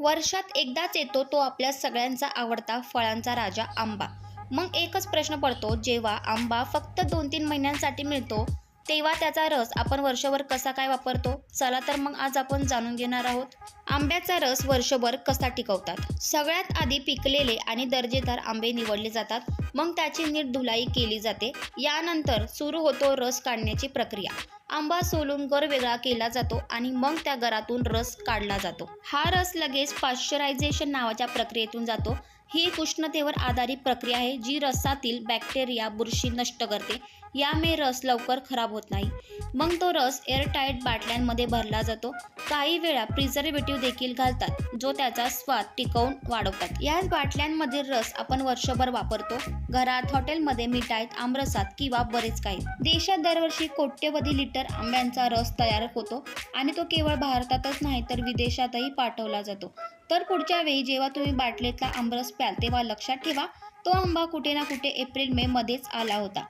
वर्षात एकदाच येतो तो आपल्या सगळ्यांचा आवडता फळांचा राजा आंबा. मग एकच प्रश्न पडतो जेव्हा आंबा फक्त दोन तीन महिन्यांसाठी मिळतो तेव्हा त्याचा रस आपण वर्षभर कसा काय वापरतो? चला तर मग आज आपण जाणून घेणार आहोत आंब्याचा रस वर्षभर कसा टिकवतात? सगळ्यात आधी पिकलेले आणि दर्जेदार आंबे निवडले जातात. मग त्याची नीट धुलाई केली जाते. यानंतर सुरू होतो रस काढण्याची प्रक्रिया. आंबा सोलून गर वेगळा केला जातो आणि मग त्या गरातून रस काढला जातो. हा रस लगेच पाश्चरायझेशन नावाच्या प्रक्रियेतून जातो. ही एक उष्णतेवर आधारित प्रक्रिया आहे जी रसातील बॅक्टेरिया बुरशी नष्ट करते. यामुळे रस लवकर खराब होत नाही. मग तो रस एअरटाईट बाटल्यांमध्ये भरला जातो. काही वेळा प्रिझर्वेटिव्ह देखील घालतात जो त्याचा स्वाद टिकवून वाढवतात. या बाटल्यांमधील रस आपण वर्षभर वापरतो. घरात हॉटेलमध्ये मिठाईत आमरसात किंवा बरेच काही. देशात दरवर्षी कोट्यवधी लिटर आंब्यांचा रस तयार होतो आणि तो केवळ भारतातच नाही तर विदेशातही पाठवला जातो. तर पुढच्या वेळी जेव्हा तुम्ही बाटलीतला आमरस प्याल तेव्हा लक्षात ठेवा तो आंबा कुठे ना कुठे एप्रिल मे मध्येच आला होता.